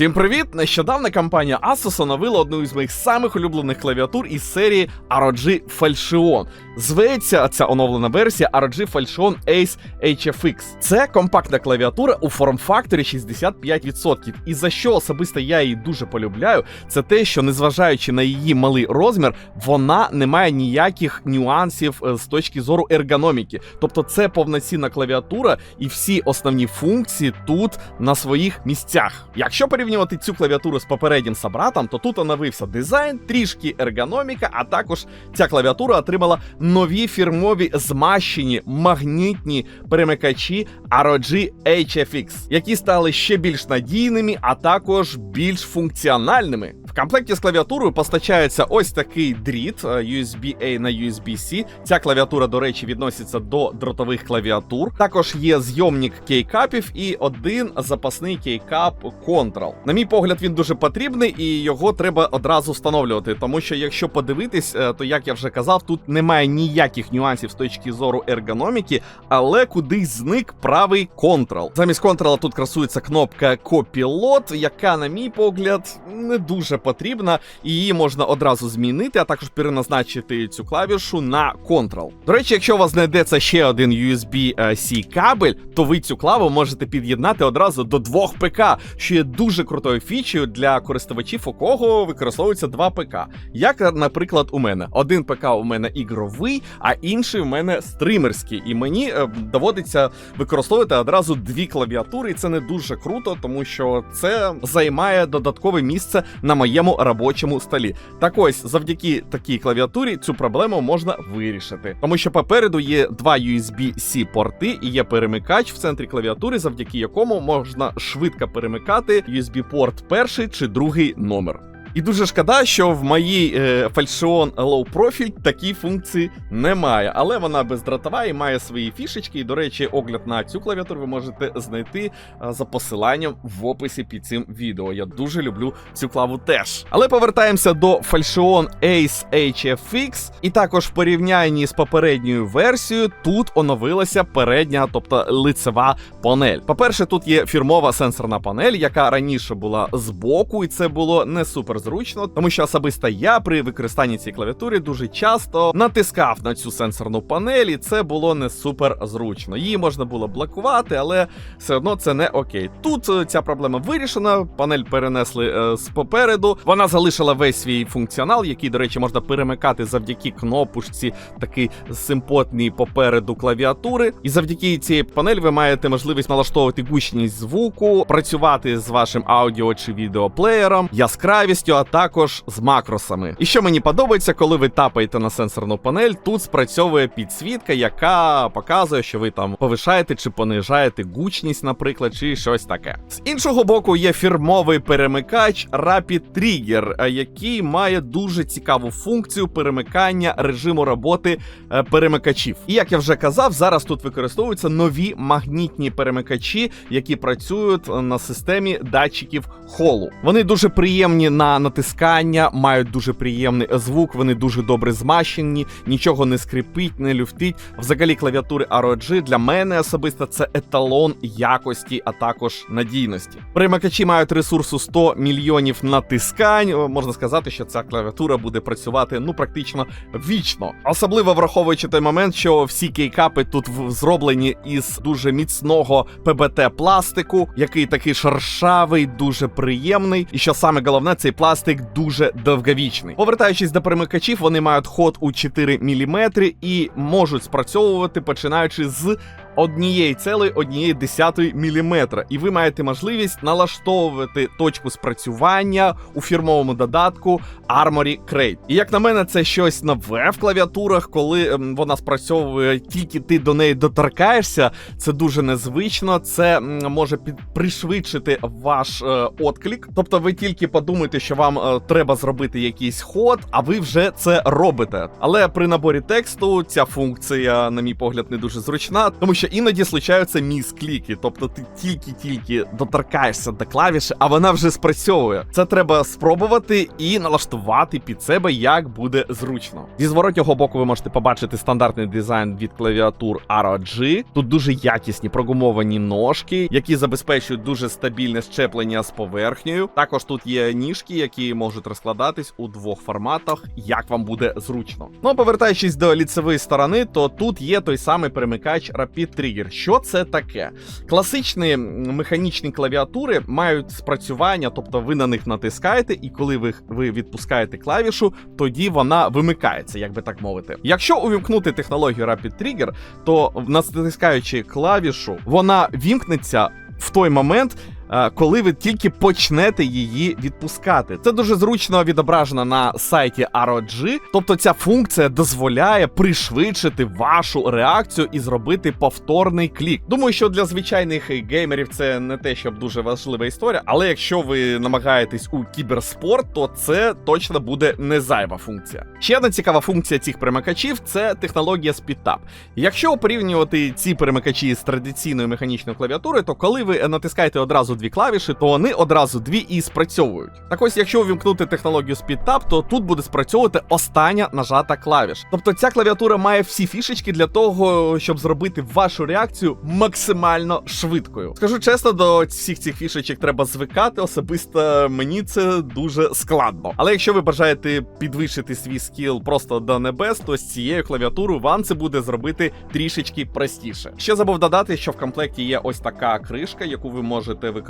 Всім привіт! Нещодавно компанія Asus оновила одну із моїх самих улюблених клавіатур із серії ROG Falchion. Зветься ця оновлена версія ROG Falchion Ace HFX. Це компактна клавіатура у форм-факторі 65%. І за що особисто я її дуже полюбляю, це те, що незважаючи на її малий розмір, вона не має ніяких нюансів е, з точки зору ергономіки. Тобто це повноцінна клавіатура, і всі основні функції тут на своїх місцях. Якщо порівнювати цю клавіатуру з попереднім собратом, то тут оновився дизайн, трішки ергономіка, а також ця клавіатура отримала нові фірмові змащені магнітні перемикачі ROG HFX, які стали ще більш надійними, а також більш функціональними. В комплекті з клавіатурою постачається ось такий дріт е, USB-A на USB-C. Ця клавіатура, до речі, відноситься до дротових клавіатур. Також є зйомник кейкапів і один запасний кейкап Control. На мій погляд, він дуже потрібний і його треба одразу встановлювати. Тому що, якщо подивитись, е, то як я вже казав, тут немає ніяких нюансів з точки зору ергономіки, але кудись зник правий Control. Замість Control тут красується кнопка Copilot, яка, на мій погляд, не дуже потрібна, і її можна одразу змінити, а також переназначити цю клавішу на Ctrl. До речі, якщо у вас знайдеться ще один USB-C кабель, то ви цю клаву можете під'єднати одразу до двох ПК, що є дуже крутою фічею для користувачів, у кого використовується два ПК. Як, наприклад, у мене один ПК у мене ігровий, а інший у мене стримерський. І мені е, доводиться використовувати одразу дві клавіатури, і це не дуже круто, тому що це займає додаткове місце на моєму робочому столі. Так ось, завдяки такій клавіатурі цю проблему можна вирішити, тому що попереду є два USB-C порти і є перемикач в центрі клавіатури, завдяки якому можна швидко перемикати USB-порт перший чи другий номер. І дуже шкода, що в моїй е, Falchion Low Profile такі функції немає, але вона бездротова і має свої фішечки. І, до речі, огляд на цю клавіатуру ви можете знайти е, за посиланням в описі під цим відео. Я дуже люблю цю клаву теж. Але повертаємося до Falchion Ace HFX. І також в порівнянні з попередньою версією тут оновилася передня, тобто лицева панель. По-перше, тут є фірмова сенсорна панель, яка раніше була збоку, і це було не супер зручно, тому що особисто я при використанні цієї клавіатури дуже часто натискав на цю сенсорну панель, і це було не супер зручно. Її можна було блокувати, але все одно це не окей. Тут е, ця проблема вирішена. Панель перенесли е, з попереду. Вона залишила весь свій функціонал, який, до речі, можна перемикати завдяки кнопушці, такий симпотній попереду клавіатури. І завдяки цієї панелі ви маєте можливість налаштовувати гучність звуку, працювати з вашим аудіо чи відеоплеєром, яскравістю, а також з макросами. І що мені подобається, коли ви тапаєте на сенсорну панель, тут спрацьовує підсвітка, яка показує, що ви там повишаєте чи понижаєте гучність, наприклад, чи щось таке. З іншого боку, є фірмовий перемикач Rapid Trigger, е, який має дуже цікаву функцію перемикання режиму роботи е, перемикачів. І як я вже казав, зараз тут використовуються нові магнітні перемикачі, які працюють е, на системі датчиків холу. Вони дуже приємні на натискання, мають дуже приємний звук, вони дуже добре змащені, нічого не скрипить, не люфтить. Взагалі, клавіатури ROG для мене особисто це еталон якості, а також надійності. Перемикачі мають ресурсу 100 мільйонів натискань. Можна сказати, що ця клавіатура буде працювати ну практично вічно. Особливо враховуючи той момент, що всі кейкапи тут зроблені із дуже міцного ПБТ пластику, який такий шершавий, дуже приємний. І що саме головне, цей пластик дуже довговічний. Повертаючись до перемикачів, вони мають ход у 4 мм і можуть спрацьовувати починаючи з однієї однієї десятої міліметра. І ви маєте можливість налаштовувати точку спрацювання у фірмовому додатку Armory Crate. І як на мене, це щось нове в клавіатурах, коли ем, вона спрацьовує тільки ти до неї доторкаєшся. Це дуже незвично. Це може пришвидшити ваш е, отклик. Тобто, ви тільки подумаєте, що вам е, треба зробити якийсь ход, а ви вже це робите. Але при наборі тексту ця функція, на мій погляд, не дуже зручна, тому що що іноді случаються міс-кліки, тобто ти тільки-тільки доторкаєшся до клавіші, а вона вже спрацьовує. Це треба спробувати і налаштувати під себе, як буде зручно. Зі зворотнього боку ви можете побачити стандартний дизайн від клавіатур ROG. Тут дуже якісні прогумовані ножки, які забезпечують дуже стабільне щеплення з поверхнею. Також тут є ніжки, які можуть розкладатись у двох форматах, як вам буде зручно. Ну, а повертаючись до ліцевої сторони, то тут є той самий перемикач Rapid Trigger. Що це таке? Класичні механічні клавіатури мають спрацювання, тобто ви на них натискаєте, і коли ви, ви відпускаєте клавішу, тоді вона вимикається, як би так мовити. Якщо увімкнути технологію Rapid Trigger, то натискаючи клавішу, вона вімкнеться в той момент. Е, Коли ви тільки почнете її відпускати, це дуже зручно відображено на сайті ROG, тобто ця функція дозволяє пришвидшити вашу реакцію і зробити повторний клік. Думаю, що для звичайних геймерів це не те, щоб дуже важлива історія, але якщо ви намагаєтесь у кіберспорт, то це точно буде не зайва функція. Ще одна цікава функція цих перемикачів це технологія SpeedTap. Якщо порівнювати ці перемикачі з традиційною механічною клавіатурою, то коли ви натискаєте одразу дві клавіші, то вони одразу дві і спрацьовують. Так ось, якщо увімкнути технологію SpeedTap, то тут буде спрацьовувати остання нажата клавіш. Тобто ця клавіатура має всі фішечки для того, щоб зробити вашу реакцію максимально швидкою. Скажу чесно, до всіх цих фішечок треба звикати. Особисто мені це дуже складно. Але якщо ви бажаєте підвищити свій скіл просто до небес, то з цією клавіатурою вам це буде зробити трішечки простіше. Ще забув додати, що в комплекті є ось така кришка, яку ви можете використовувати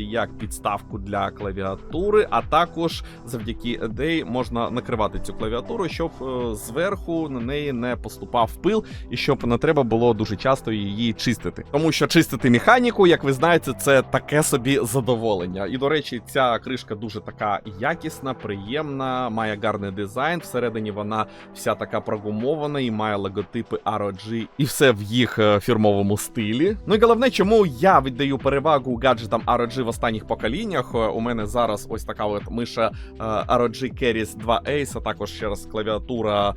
як підставку для клавіатури, а також завдяки EDA можна накривати цю клавіатуру, щоб е, зверху на неї не поступав пил і щоб не треба було дуже часто її чистити. Тому що чистити механіку, як ви знаєте, це таке собі задоволення. І до речі, ця кришка дуже така якісна, приємна, має гарний дизайн. Всередині вона вся така прогумована і має логотипи ROG, і все в їх е, фірмовому стилі. Ну і головне, чому я віддаю перевагу гаджетам ROG в останніх поколіннях. Е, У мене зараз ось така от миша е, ROG Keris 2 Ace, а також ще раз клавіатура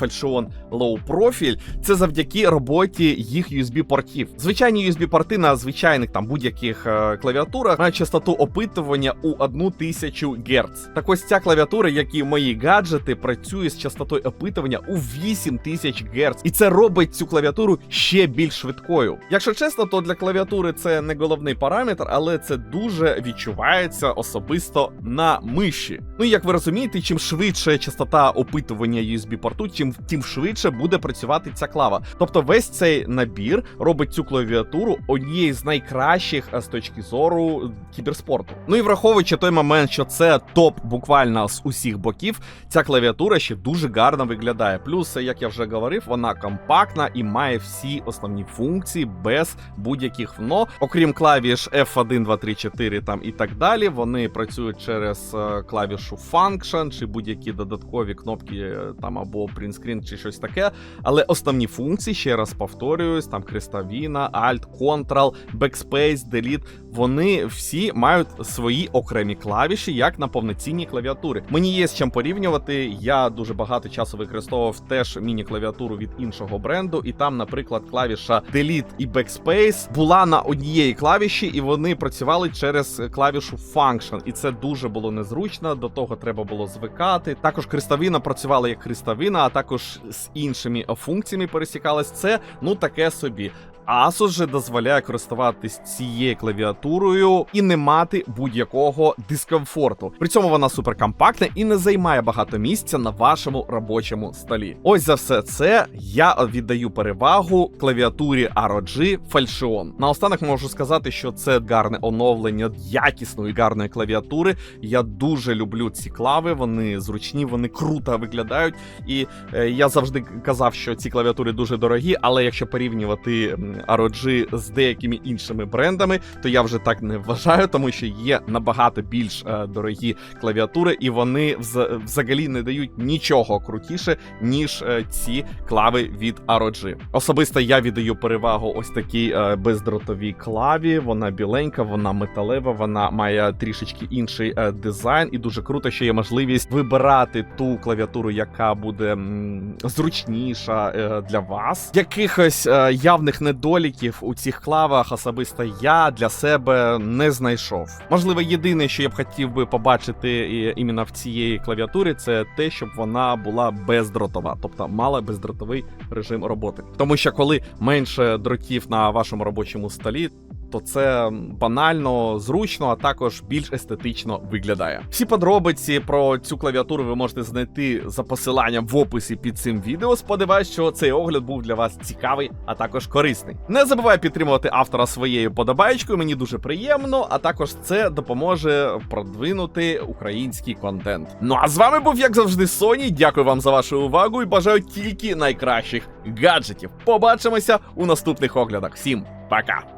Falchion Low Profile. Це завдяки роботі їх USB-портів. Звичайні USB-порти на звичайних там будь-яких е, клавіатурах мають частоту опитування у 1000 Гц. Так ось ця клавіатура, як і мої гаджети, працює з частотою опитування у 8000 Гц. І це робить цю клавіатуру ще більш швидкою. Якщо чесно, то для клавіатури це не головний параметр, але це дуже відчувається особисто на миші. Ну і як ви розумієте, чим швидше частота опитування USB-порту, чим тим швидше буде працювати ця клава. Тобто весь цей набір робить цю клавіатуру однією з найкращих е, з точки зору кіберспорту. Ну і враховуючи той момент, що це топ буквально з усіх боків, ця клавіатура ще дуже гарно виглядає. Плюс, як я вже говорив, вона компактна і має всі основні функції без будь-яких но. Окрім клавіш F1, 2, 3, 4 там і так далі. Вони працюють через е, клавішу Function чи будь-які додаткові кнопки е, там або Screen чи щось таке. Але основні функції, ще раз повторююсь, там крестовіна, Alt, Ctrl, Backspace, Delete, вони всі мають свої окремі клавіші, як на повноцінній клавіатурі. Мені є з чим порівнювати. Я дуже багато часу використовував теж міні-клавіатуру від іншого бренду, і там, наприклад, клавіша Delete і Backspace була на однієї клавіші, і вони працювали через клавішу Function. І це дуже було незручно. До того треба було звикати. Також крестовина працювала як крестовина, а також з іншими функціями пересікалась. Це ну таке собі. Asus же дозволяє користуватись цією клавіатурою і не мати будь-якого дискомфорту. При цьому вона суперкомпактна і не займає багато місця на вашому робочому столі. Ось за все це я віддаю перевагу клавіатурі ROG Falchion. Наостанок можу сказати, що це гарне оновлення якісної гарної клавіатури. Я дуже люблю ці клави. Вони зручні, вони круто виглядають. І е, я завжди казав, що ці клавіатури дуже дорогі, але якщо порівнювати ROG з деякими іншими брендами, то я вже так не вважаю, тому що є набагато більш е, дорогі клавіатури, і вони вз- взагалі не дають нічого крутіше, ніж е, ці клави від ROG. Особисто я віддаю перевагу ось такій е, бездротовій клаві. Вона біленька, вона металева, вона має трішечки інший дизайн, і дуже круто, що є можливість вибирати ту клавіатуру, яка буде зручніша для вас. Якихось явних недоліків у цих клавах особисто я для себе не знайшов. Можливо, єдине, що я б хотів би побачити іменно в цієї клавіатурі, це те, щоб вона була бездротова, тобто мала бездротовий режим роботи. Тому що коли менше дротів на вашому робочому столі. То це банально, зручно, а також більш естетично виглядає. Всі подробиці про цю клавіатуру ви можете знайти за посиланням в описі під цим відео. Сподіваюсь, що цей огляд був для вас цікавий, а також корисний. Не забувай підтримувати автора своєю подобаєчкою, мені дуже приємно, а також це допоможе продвинути український контент. Ну а з вами був, як завжди, Соні. Дякую вам за вашу увагу і бажаю тільки найкращих гаджетів. Побачимося у наступних оглядах. Всім пока!